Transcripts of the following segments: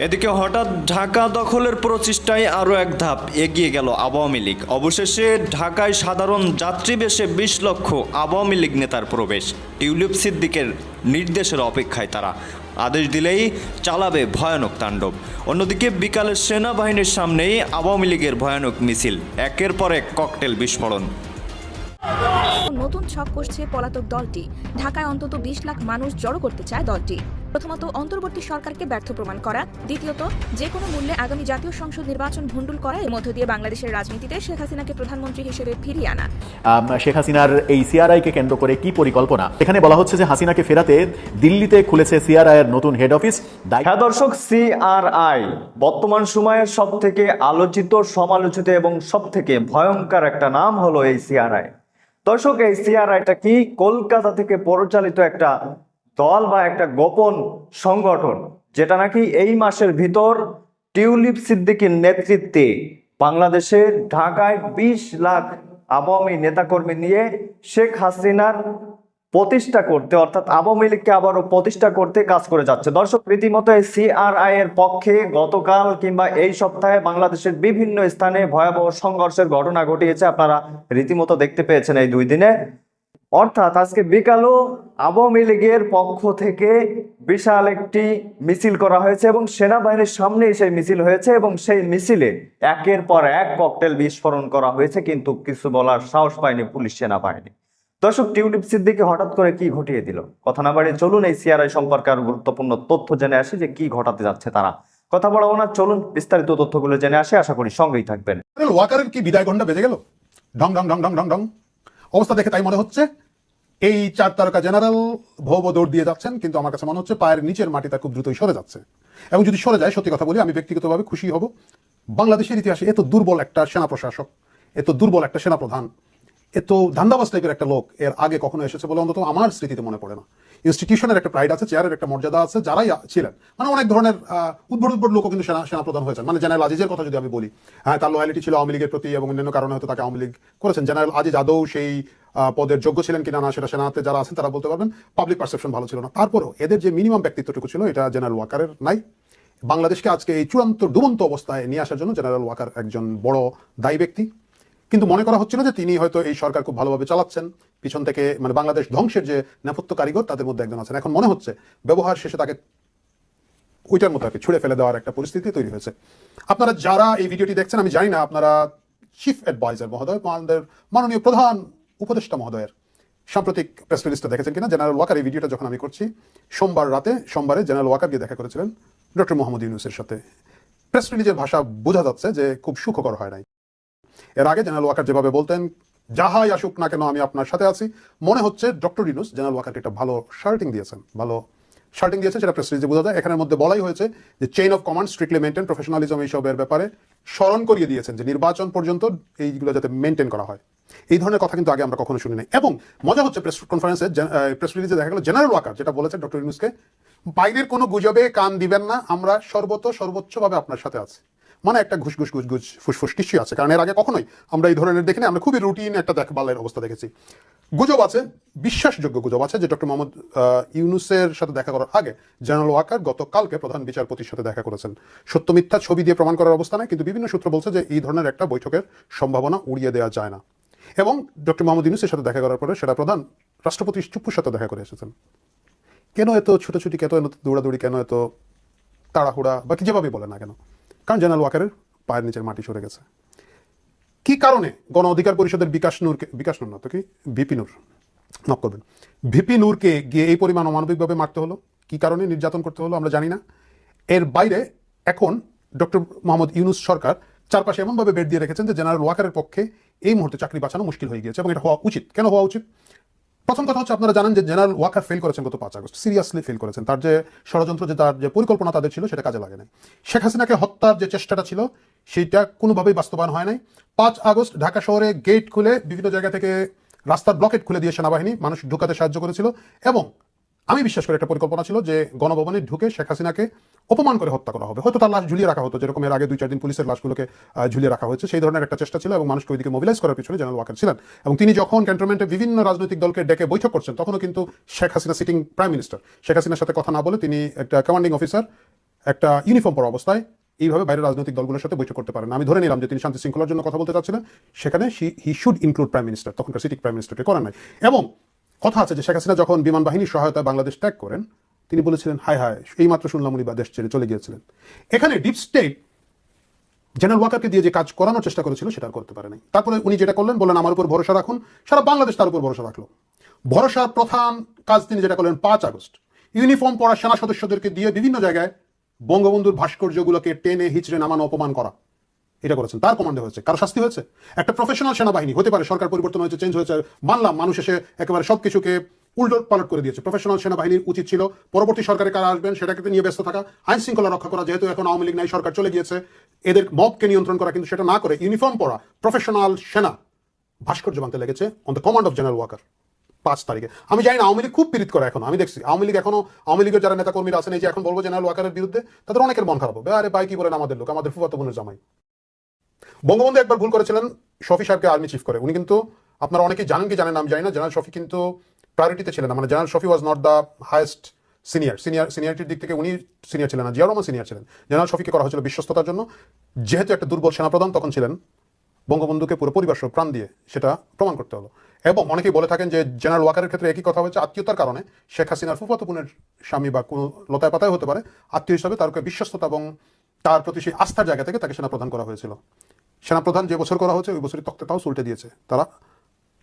এদিকে হঠাৎ ঢাকা দখলের প্রচেষ্টায় আরও এক ধাপ এগিয়ে গেল আওয়ামী লীগ। অবশেষে ঢাকায় সাধারণ যাত্রী বেশে বিশ লক্ষ আওয়ামী লীগ নেতার প্রবেশ, টিউলিপ সিদ্দিকের নির্দেশের অপেক্ষায় তারা। আদেশ দিলেই চালাবে ভয়ানক তাণ্ডব। অন্যদিকে বিকালে সেনাবাহিনীর সামনেই আওয়ামী লীগের ভয়ানক মিছিল, একের পর এক ককটেল বিস্ফোরণ। নতুন ছক কষছে পলাতক দলটি। ঢাকায় অন্তত বিশ লাখ মানুষ জড়ো করতে চায় দলটি। প্রথমত অন্তর্বর্তী সরকারকে ব্যর্থ প্রমাণ করা। দ্বিতীয়ত যে কোনো মূল্যে আগামী জাতীয় সংসদ নির্বাচন ভণ্ডুল করা এর মধ্য দিয়ে বাংলাদেশের রাজনীতিতে শেখ হাসিনাকে প্রধানমন্ত্রী হিসেবে ফিরিয়ে আনা। শেখ হাসিনার এই সিআরআই কে কেন্দ্র করে কি পরিকল্পনা? এখানে বলা হচ্ছে যে হাসিনাকে ফেরাতে দিল্লিতে খুলেছে সিআরআই এর নতুন হেড অফিস। হ্যাঁ দর্শক সিআরআই বর্তমান সময়ের সব থেকে আলোচিত সমালোচিত এবং সব থেকে ভয়ঙ্কর একটা নাম হলো এই সিআরআই। দর্শক এই সিআরআইটা কি? কলকাতা থেকে পরিচালিত একটা দল বা একটা গোপন সংগঠন, যেটা নাকি এই মাসের ভিতর টিউলিপ সিদ্দিকীর নেতৃত্বে বাংলাদেশে ঢাকায় বিশ লাখ আওয়ামী নেতাকর্মী নিয়ে শেখ হাসিনার প্রতিষ্ঠা করতে, অর্থাৎ আওয়ামী লীগকে আবারও প্রতিষ্ঠা করতে কাজ করে যাচ্ছে। দর্শক, রীতিমতো সিআরআই এর পক্ষে গতকাল কিংবা এই সপ্তাহে বাংলাদেশের বিভিন্ন স্থানে ভয়াবহ সংঘর্ষের ঘটনা ঘটিয়েছে। আপনারা রীতিমতো দেখতে পেয়েছেন এই দুই দিনে। অর্থাৎ আজকে বিকালও আওয়ামী লীগের পক্ষ থেকে বিশাল একটি মিছিল করা হয়েছে এবং সেনাবাহিনীর সামনে সেই মিছিল হয়েছে এবং সেই মিছিলে একের পর এক ককটেল বিস্ফোরণ করা হয়েছে, কিন্তু কিছু বলার সাহস পায়নি পুলিশ সেনাবাহিনী। দর্শক, টিউলিপ সিদ্দিকে হঠাৎ করে কি ঘটিয়ে দিল? কথা না বাড়িয়ে চলুন এই সিআরআই সম্পর্কে আরও গুরুত্বপূর্ণ তথ্য জেনে আসি যে কি ঘটাতে যাচ্ছে তারা। কথা বলাবো না, চলুন বিস্তারিত তথ্যগুলো জেনে আসে, আশা করি সঙ্গেই থাকবেন। ওয়াকারের কি বিদায় ঘণ্টা বেজে গেল? ঢং ঢং ঢং ঢং ঢং ঢং। অবস্থা দেখে তাই মনে হচ্ছে। এই চার তারকা জেনারেল ভৌব দৌড় দিয়ে যাচ্ছেন, কিন্তু আমার কাছে মনে হচ্ছে পায়ের নিচের মাটিটা খুব দ্রুতই সরে যাচ্ছে। এবং যদি সরে যায়, সত্যি কথা বলি, আমি ব্যক্তিগতভাবে খুশি হব। বাংলাদেশের ইতিহাসে এত দুর্বল একটা সেনা প্রশাসক এত দুর্বল একটা সেনা প্রধান এত ধান্দাবাস টাইপের একটা লোক এর আগে কখনো এসেছে বলে অন্তত আমার স্মৃতিতে মনে পড়ে না। ইনস্টিটিউশনের একটা প্রাইড আছে চেয়ারের একটা মর্যাদা আছে, যারাই ছিলেন। মানে অনেক ধরনের উদ্ভট উদ্ভট লোকও কিন্তু সেনা সেনা প্রধান হয়েছেন। মানে জেনারেল আজিজের কথা যদি আমি বলি হ্যাঁ তার লয়ালিটি ছিল আওয়ামী লীগের প্রতি এবং অন্যান্য কারণে হয়তো তাকে আওয়ামী লীগ করেছেন। জেনারেল আজিজ আদৌ সেই পদের যোগ্য ছিলেন কিনা না, সেটা সেনাতে যারা আছেন তারা বলতে পারবেন। পাবলিক পারসেপশন ভালো ছিল না। তারপরেও এদের যে মিনিমাম ব্যক্তিত্বটুকু ছিল, এটা জেনারেল ওয়াকারের নাই। বাংলাদেশকে আজকে এই চূড়ান্ত, ডুবন্ত অবস্থায় নিয়ে আসার জন্য জেনারেল ওয়াকার একজন বড় দায়ী ব্যক্তি। কিন্তু মনে করা হচ্ছিল যে তিনি হয়তো এই সরকার খুব ভালোভাবে চালাচ্ছেন। পিছন থেকে মানে বাংলাদেশ ধ্বংসের যে নেপথ্য কারিগর, তাদের মধ্যে একজন আছেন। এখন মনে হচ্ছে ব্যবহার শেষে তাকে ওইটার মতো আর কি ছুড়ে ফেলে দেওয়ার একটা পরিস্থিতি তৈরি হয়েছে। আপনারা যারা এই ভিডিওটি দেখছেন, আমি জানি না, আপনারা চিফ অ্যাডভাইজার মহোদয় আমাদের মাননীয় প্রধান উপদেষ্টা মহোদয়ের সাম্প্রতিক প্রেস রিলিজটা দেখেছেন কিনা? জেনারেল ওয়াকার এই ভিডিওটা যখন আমি করছি, সোমবার রাতে, সোমবারে জেনারেল ওয়াকার গিয়ে দেখা করেছিলেন ডক্টর মোহাম্মদ ইউনুসের সাথে। প্রেস রিলিজের ভাষা বোঝা যাচ্ছে যে খুব সুখকর হয় নাই। এর আগে জেনারেল ওয়াকার যেভাবে বলতেন, যাহাই আসুক না কেন, আমি আপনার সাথে আছি। মনে হচ্ছে ডক্টর ইনুস জেনারেল ওয়াকারকে একটা ভালো শার্টিং দিয়েছেন, ভালো শার্টিং দিয়েছেন, সেটা প্রেস রিলিজে বোঝা যায়। এখানের মধ্যে বলাই হয়েছে যে chain of command strictly maintain professionalism এইসবের ব্যাপারে স্মরণ করিয়ে দিয়েছেন যে নির্বাচন পর্যন্ত এইগুলো যাতে মেনটেন করা হয়। এই ধরনের কথা কিন্তু আগে আমরা কখনো শুনি নাই এবং মজা হচ্ছে প্রেস কনফারেন্সে প্রেস রিলিজে দেখা গেল জেনারেল ওয়াকার যেটা বলেছেন ডক্টর ইউনুসকে, বাইরের কোনো গুজবে কান দিবেন না, আমরা সর্বত সর্বোচ্চভাবে আপনার সাথে আছি। মানে একটা ঘুষ ঘুষ ঘুষ ঘুষ, ফুসফুস নিশ্চয়ই আছে। কারণ এর আগে কখনোই আমরা এই ধরনের দেখিনি, আমরা খুবই রুটিন একটা দেখভালের অবস্থা দেখেছি। গুজব আছে, বিশ্বাসযোগ্য গুজব আছে, যে ডক্টর মোহাম্মদ ইউনুসের সাথে দেখা করার আগে জেনারেল ওয়াকার গতকালকে প্রধান বিচারপতির সাথে দেখা করেছেন। সত্য, মিথ্যা ছবি দিয়ে প্রমাণ করার অবস্থা নেই, কিন্তু বিভিন্ন সূত্র বলছে যে এই ধরনের একটা বৈঠকের সম্ভাবনা উড়িয়ে দেওয়া যায় না। এবং ডক্টর মোহাম্মদ ইউনুসের সাথে দেখা করার পরে সেটা প্রধান রাষ্ট্রপতি চুপ্পুর সাথে দেখা করে এসেছেন। কেন এত ছোটাছুটি, কেন এত দৌড়াদৌড়ি, কেন এত তাড়াহুড়া, বা কি যেভাবে বলে না কেন? কারণ জেনারেল ওয়াকারের পায়ের নিচের মাটি সরে গেছে। কি কারণে গণ অধিকার পরিষদের বিকাশ নূরকে বিকাশ নূর না তো কি? ভিপি নূর। মাফ করবেন। ভিপি নূরকে গিয়ে এই পরিমাণ অমানবিকভাবে মারতে হলো? কি কারণে নির্যাতন করতে হলো আমরা জানি না। এর বাইরে এখন ডক্টর মোহাম্মদ ইউনুস সরকার চারপাশে এমনভাবে বেড দিয়ে রেখেছেন যে জেনারেল ওয়াকারের পক্ষে এই মুহূর্তে চাকরি বাঁচানো মুশকিল হয়ে গিয়েছে এবং এটা হওয়া উচিত। কেন হওয়া উচিত? প্রথম কথা হচ্ছে আপনারা জানেন যে জেনারেল ওয়াকার ফেল করেছেন গত পাঁচ আগস্ট সিরিয়াসলি ফেল করেছেন। তার যে ষড়যন্ত্র, যে তার যে পরিকল্পনা তাদের ছিল, সেটা কাজে লাগে নাই। শেখ হাসিনাকে হত্যার যে চেষ্টাটা ছিল সেইটা কোনোভাবেই বাস্তবায়ন হয় নাই। পাঁচ আগস্ট ঢাকা শহরে গেট খুলে বিভিন্ন জায়গা থেকে রাস্তার ব্লকেট খুলে দিয়ে সেনাবাহিনী মানুষ ঢুকাতে সাহায্য করেছিল এবং আমি বিশ্বাস করি একটা পরিকল্পনা ছিল যে গণভবনে ঢুকে শেখ হাসিনাকে অপমান করে হত্যা করা হবে। হয়তো তার লাশ ঝুলিয়ে রাখা হতো, যেরকম এর আগে দুই চার দিন পুলিশের লাশগুলোকে ঝুলিয়ে রাখা হয়েছে। সেই ধরনের একটা চেষ্টা ছিল এবং মানুষকে ওইদিকে মোবিলাইজ করার পিছনে জেনারেল ওয়াকার ছিলেন। এবং তিনি যখন ক্যান্টনমেন্টে বিভিন্ন রাজনৈতিক দলকে ডেকে বৈঠক করছেন, তখনও কিন্তু Sheikh Hasina sitting prime minister Sheikh হাসিনার সাথে কথা না বলে তিনি একটা কমান্ডিং অফিসার একটা ইউনিফর্ম পরা অবস্থায় এইভাবে বাইরের রাজনৈতিক দলগুলোর সাথে বৈঠক করতে পারেন। আমি ধরে নিলাম যে তিনি শান্তি শৃঙ্খলার জন্য কথা বলতে চাচ্ছিলেন। সেখানে he should include prime minister তখনকার সিটিক প্রাইম মিনিস্টারকে করেন নাই। এবং কথা আছে যে শেখ হাসিনা যখন বিমান বাহিনীর সহায়তায় বাংলাদেশ ত্যাগ করেন, তিনি বলেছিলেন, হায় হায় এইমাত্র শুনলাম উনি দেশ ছেড়ে চলে গিয়েছিলেন। এখানে ডিপ স্টেট জেনারেল ওয়াকারকে দিয়ে যে কাজ করানোর চেষ্টা করেছিল, সেটা করতে পারে নাই। তারপরে উনি যেটা করলেন, বললেন, আমার উপর ভরসা রাখুন। সারা বাংলাদেশ তার উপর ভরসা রাখল। ভরসার প্রধান কাজ তিনি যেটা করলেন, পাঁচ আগস্ট, ইউনিফর্ম পরা সেনা সদস্যদেরকে দিয়ে বিভিন্ন জায়গায় বঙ্গবন্ধুর ভাস্কর্যগুলোকে টেনে হিচড়ে নামানো, অপমান করা। এটা করেছেন। তার কমান্ডে হয়েছে। কারও শাস্তি হয়েছে? একটা প্রফেশনাল সেনাবাহিনী, হতে পারে সরকার পরিবর্তন হয়েছে চেঞ্জ হয়েছে, মানলাম, মানুষ এসে একেবারে সবকিছুকে উল্টো পালট করে দিয়েছে। প্রফেশনাল সেনাবাহিনীর উচিত ছিল, পরবর্তী সরকারে কারা আসবেন সেটাকে নিয়ে ব্যস্ত থাকা, আইন শৃঙ্খলা রক্ষা করা, যেহেতু এখন আওয়ামী লীগ নাই, সরকার চলে গিয়েছে, এদের মবকে নিয়ন্ত্রণ করা, কিন্তু সেটা না করে ইউনিফর্ম পরা প্রফেশনাল সেনা ভাস্কর্য বানতে লেগেছে on the command of general Waker পাঁচ তারিখে। আমি জানি না, আওয়ামী লীগ খুব পীড়িত করে এখন, আমি দেখছি। আওয়ামী লীগ এখনও, আওয়ামী লীগের যারা নেতা কর্মীরা আছেন, এই যে এখন বলব জেনারেল ওয়াকারের বিরুদ্ধে, তাদের অনেকের মন খারাপ হবে। আরে ভাই, কি বলেন আমাদের লোক? আমাদের ফুফাতো বোনের জামাই। বঙ্গবন্ধু একবার ভুল করেছিলেন, শফি সাহেবকে আর্মি চিফ করে। উনি কিন্তু, আপনারা অনেকেই জানেন কি জানেন আমি জানি না, জেনারেল শফি কিন্তু প্রায়োরিটিতে ছিলেন না। মানে general Shafi was not the highest senior senior সিনিয়রিটির দিক থেকে উনি সিনিয়র ছিলেন না জিয়া রহমান সিনিয়র ছিলেন। জেনারেল শফিকে করা হয়েছিল বিশ্বস্ততার জন্য। যেহেতু একটা দুর্বল সেনাপ্রধান, তখন ছিলেন বঙ্গবন্ধুকে পুরো পরিবার প্রাণ দিয়ে সেটা প্রমাণ করতে হলো। এবং অনেকেই বলে থাকেন যে জেনারেল ওয়াকারের ক্ষেত্রে একই কথা হচ্ছে আত্মীয়তার কারণে। শেখ হাসিনার ফুফাতো বোনের স্বামী বা কোনো লতায় পাতায় হতে পারে। আত্মীয় হিসাবে তারকে বিশ্বস্ততা এবং তার প্রতি সেই আস্থার জায়গা থেকে তাকে সেনা প্রদান করা হয়েছিল। সেনাপ্রধান যে বছর করা হয়েছে, ওই বছরই তক্তাটাও উল্টে দিয়েছে। তারা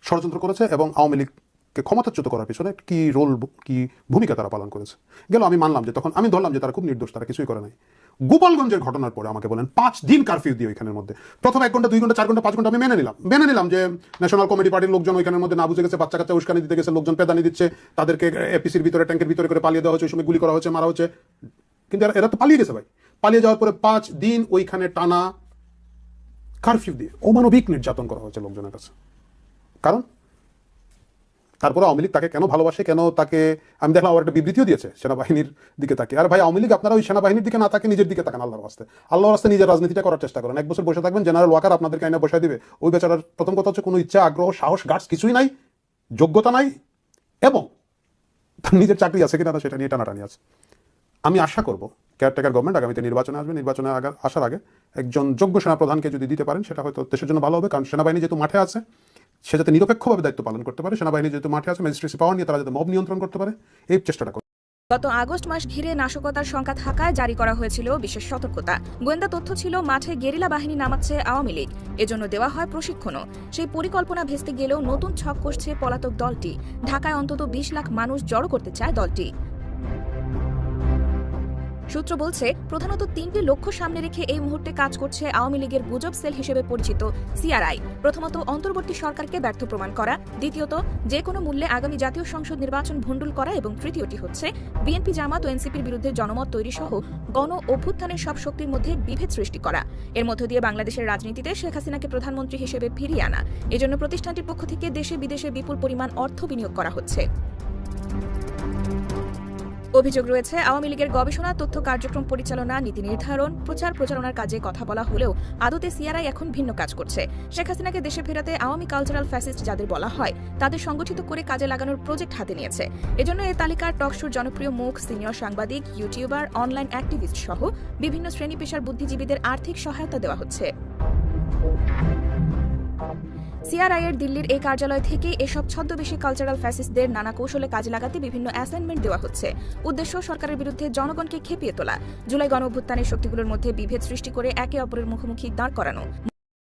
ষড়যন্ত্র করেছে এবং আওয়ামী লীগকে ক্ষমতাচ্যুত করার পিছনে কি রোল কি ভূমিকা তারা পালন করেছে? গেল, আমি মানলাম যে তখন, আমি ধরলাম যে তারা খুব নির্দোষ, তারা কিছুই করে নাই। গোপালগঞ্জের ঘটনার পরে আমাকে বলেন, পাঁচ দিন কারফিউ দিয়ে ওইখানের মধ্যে। প্রথম এক ঘণ্টা, দুই ঘণ্টা, চার ঘণ্টা, পাঁচ ঘণ্টা আমি মেনে নিলাম। মেনে নিলাম যে ন্যাশনাল কমিটি পার্টির লোকজন ওইখানের মধ্যে না বুঝে গেছে, বাচ্চা কাচ্চা উস্কানি দিতে গেছে, লোকজন পেদানি দিচ্ছে, তাদেরকে এপিসির ভিতরে, ট্যাঙ্কের ভিতরে করে পালিয়ে দেওয়া হচ্ছে ওই সময় গুলি করা হচ্ছে মারা হচ্ছে কিন্তু এরা তো পালিয়ে গেছে ভাই। পালিয়ে যাওয়ার পরে পাঁচ দিন ওইখানে টানা কারফিউ দিয়ে অমানবিক নির্যাতন করা হয়েছে লোকজনের কাছে। কারণ? তারপরে আওয়ামী লীগ তাকে কেন ভালোবাসে? কেন তাকে, আমি দেখলাম আবার একটা বিবৃতিও দিয়েছে সেনাবাহিনীর দিকে তাকে। আর ভাই, আওয়ামী লীগ আপনারা ওই সেনাবাহিনীর দিকে না তাকে নিজের দিকে তাকান আল্লাহর রাস্তে আল্লাহর রাস্তে নিজের রাজনীতিটা করার চেষ্টা করেন। এক বছর বসে থাকবেন জেনারেল ওয়াকার আপনাদেরকে আইনা বসায় দিবে। ওই বেচারার প্রথম কথা হচ্ছে কোনো ইচ্ছা, আগ্রহ, সাহস গার্ডস কিছুই নাই, যোগ্যতা নাই, এবং তার নিজের চাকরি আছে কিনা সেটা নিয়ে টানাটানি আছে। আমি আশা করব কেয়ারটেকার গভর্নমেন্ট আগামীতে নির্বাচনে আসবে। নির্বাচনে আসার আগে একজন যোগ্য সেনাপ্রধানকে যদি দিতে পারেন, সেটা হয়তো দেশের জন্য ভালো হবে। কারণ সেনাবাহিনী যেহেতু মাঠে আছে, সে যাতে নিরপেক্ষভাবে দায়িত্ব পালন করতে পারে। সেনাবাহিনী যেহেতু মাঠে আছে ম্যাজিস্ট্রেসি পাওয়ার নিয়ে তারা যাতে মব নিয়ন্ত্রণ করতে পারে, এই চেষ্টাটা করবে গত আগস্ট মাস ঘিরে নাশকতার সংখ্যা থাকায় জারি করা হয়েছিল বিশেষ সতর্কতা। গোয়েন্দা তথ্য ছিল, মাঠে গেরিলা বাহিনী নামাচ্ছে আওয়ামী লীগ। এজন্য দেওয়া হয় প্রশিক্ষণও। সেই পরিকল্পনা ভেস্তে গেলেও নতুন ছক কষছে পলাতক দলটি। ঢাকায় অন্তত বিশ লাখ মানুষ জড়ো করতে চায় দলটি। সূত্র বলছে, প্রধানত তিনটি লক্ষ্য সামনে রেখে এই মুহূর্তে কাজ করছে আওয়ামী লীগের গুজব সেল হিসেবে পরিচিত সিআরআই। প্রথমত, অন্তর্বর্তী সরকারকে ব্যর্থ প্রমাণ করা। দ্বিতীয়ত, যে কোনো মূল্যে আগামী জাতীয় সংসদ নির্বাচন ভণ্ডুল করা এবং তৃতীয়টি হচ্ছে, বিএনপি জামাত ও এনসিপির বিরুদ্ধে জনমত তৈরি সহ গণ অভ্যুত্থানের সব শক্তির মধ্যে বিভেদ সৃষ্টি করা। এর মধ্য দিয়ে বাংলাদেশের রাজনীতিতে শেখ হাসিনাকে প্রধানমন্ত্রী হিসেবে ফিরিয়ে আনা। এজন্য প্রতিষ্ঠানটির পক্ষ থেকে দেশে বিদেশে বিপুল পরিমাণ অর্থ বিনিয়োগ করা হচ্ছে। অভিযোগ রয়েছে, আওয়ামী লীগের গবেষণা, তথ্য কার্যক্রম পরিচালনা, নীতি নির্ধারণ, প্রচার প্রচারণার কাজে কথা বলা হলেও আদতে সিআরআই এখন ভিন্ন কাজ করছে। শেখ হাসিনাকে দেশে ফেরাতে আওয়ামী কালচারাল ফ্যাসিস্ট যাদের বলা হয়, তাদের সংগঠিত করে কাজে লাগানোর প্রজেক্ট হাতে নিয়েছে। এজন্য এই তালিকার টকশোর জনপ্রিয় মুখ, সিনিয়র সাংবাদিক ইউটিউবার অনলাইন অ্যাক্টিভিস্ট সহ বিভিন্ন শ্রেণি পেশার বুদ্ধিজীবীদের আর্থিক সহায়তা দেওয়া হচ্ছে। সিআরআই এর দিল্লির এই কার্যালয় থেকে এসব ছদ্মবেশী কালচারাল ফ্যাসিস্টদের নানা কৌশলে কাজে লাগাতে বিভিন্ন অ্যাসাইনমেন্ট দেওয়া হচ্ছে। উদ্দেশ্য সরকারের বিরুদ্ধে জনগণকে খেপিয়ে তোলা। জুলাই গণ অভ্যুত্থানের শক্তিগুলোর মধ্যে বিভেদ সৃষ্টি করে একে অপরের মুখোমুখি দাঁড় করানো।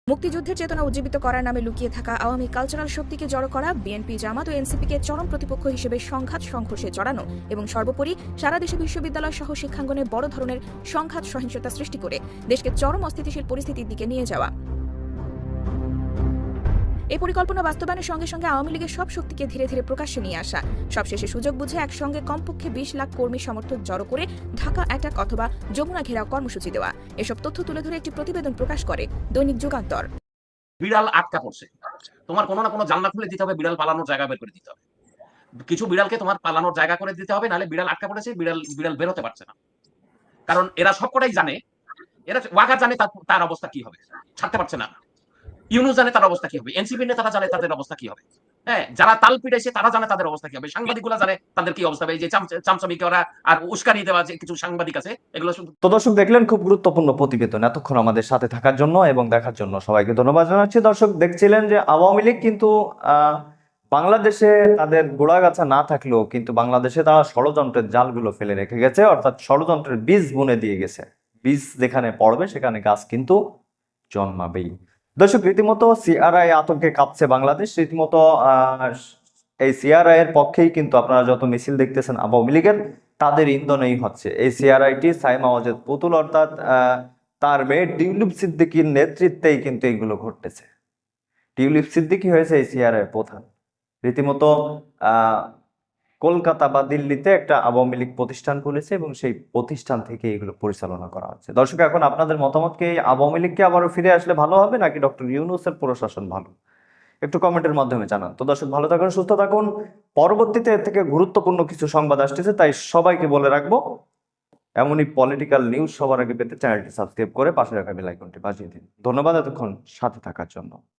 মুক্তিযুদ্ধের চেতনা উজ্জীবিত করার নামে লুকিয়ে থাকা আওয়ামী কালচারাল শক্তিকে জড়ো করা বিএনপি জামাত ও এনসিপিকে চরম প্রতিপক্ষ হিসেবে সংঘাত সংঘর্ষে জড়ানো এবং সর্বোপরি সারা দেশে বিশ্ববিদ্যালয় সহ শিক্ষাঙ্গনে বড় ধরনের সংঘাত সহিংসতা সৃষ্টি করে। দেশকে চরম অস্থিতিশীল পরিস্থিতির দিকে নিয়ে যাওয়া। এই পরিকল্পনা বাস্তবায়নের সঙ্গে সঙ্গে আওয়ামী লীগের সব শক্তিকে ধীরে ধীরে প্রকাশ্যে নিয়ে আসা। সবশেষে সুযোগ বুঝে একসঙ্গে কমপক্ষে বিশ লাখ কর্মী সমর্থক জড়ো করে ঢাকা অ্যাটাক অথবা যমুনা ঘেরাও কর্মসূচি দেওয়া। এসব তথ্য তুলে ধরে একটি প্রতিবেদন প্রকাশ করে দৈনিক যুগান্তর। বিড়াল আটকা পড়ছে। তোমার কোনো না কোনো জানলা খুলে দিতে হবে, বিড়াল পালানোর জায়গা বের করে দিতে হবে। কিছু বিড়ালকে তোমার পালানোর জায়গা করে দিতে হবে, নাহলে বিড়াল আটকা পড়েছে, বিড়াল বিড়াল বেরোতে পারছে না। কারণ এরা সবকটাই জানে, এরা ওয়াকার জানে তার তার অবস্থা কি হবে। ছাড়তে পারছে না। ইউনুস জানে তার অবস্থা কি হবে, এনসিপি নেতারা জানে তাদের অবস্থা কি হবে। হ্যাঁ যারা তাল পিটাইছে তারা জানে তাদের অবস্থা কি হবে। সাংবাদিকগুলা জানে তাদের কি অবস্থা হবে। এই যে চামচ- চামচামিকে ওরা আর উস্কানি দেওয়া যে কিছু সাংবাদিক আছে, এগুলো তো দর্শক, দেখলেন খুব গুরুত্বপূর্ণ প্রতিবেদন এতক্ষণ আমাদের সাথে থাকার জন্য এবং দেখার জন্য সবাইকে ধন্যবাদ জানাচ্ছি। দর্শক, দেখছিলেন যে আওয়ামী লীগ কিন্তু বাংলাদেশে তাদের গোড়াগাছা না থাকলেও কিন্তু বাংলাদেশে তারা ষড়যন্ত্রের জালগুলো ফেলে রেখে গেছে, অর্থাৎ ষড়যন্ত্রের বীজ বুনে দিয়ে গেছে। বীজ যেখানে পড়বে সেখানে গাছ কিন্তু জন্মাবেই। দর্শক, রীতিমতো সিআরআই আতঙ্কে কাঁপছে বাংলাদেশ। রীতিমতো এই সিআরআই এর পক্ষেই কিন্তু আপনারা যত মিছিল দেখতেছেন আওয়ামী লীগের, তাদের ইন্ধনেই হচ্ছে। এই সিআরআইটি সাইমা ওয়াজেদ পুতুল অর্থাৎ তার মেয়ে টিউলিপ সিদ্দিকীর নেতৃত্বেই কিন্তু এগুলো ঘটতেছে। টিউলিপ সিদ্দিকী হয়েছে এই সিআরআই প্রধান। রীতিমতো কলকাতা বা দিল্লিতে একটা আওয়ামী লীগ প্রতিষ্ঠান খুলেছে এবং সেই প্রতিষ্ঠান থেকে এগুলো পরিচালনা করা হচ্ছে। দর্শক, এখন আপনাদের মতামত কি? এই আওয়ামী লীগকে আবারও ফিরে আসলে ভালো হবে নাকি ডক্টর ইউনুসের প্রশাসন ভালো? একটু কমেন্টের মাধ্যমে জানান। তো দর্শক, ভালো থাকুন, সুস্থ থাকুন। পরবর্তীতে এর থেকে গুরুত্বপূর্ণ কিছু সংবাদ আসতেছে, তাই সবাইকে বলে রাখব, এমনই পলিটিক্যাল নিউজ সবার আগে পেতে চ্যানেলটি সাবস্ক্রাইব করে পাশে রাখা বেল আইকনটি বাজিয়ে দিন। ধন্যবাদ, এতক্ষণ সাথে থাকার জন্য।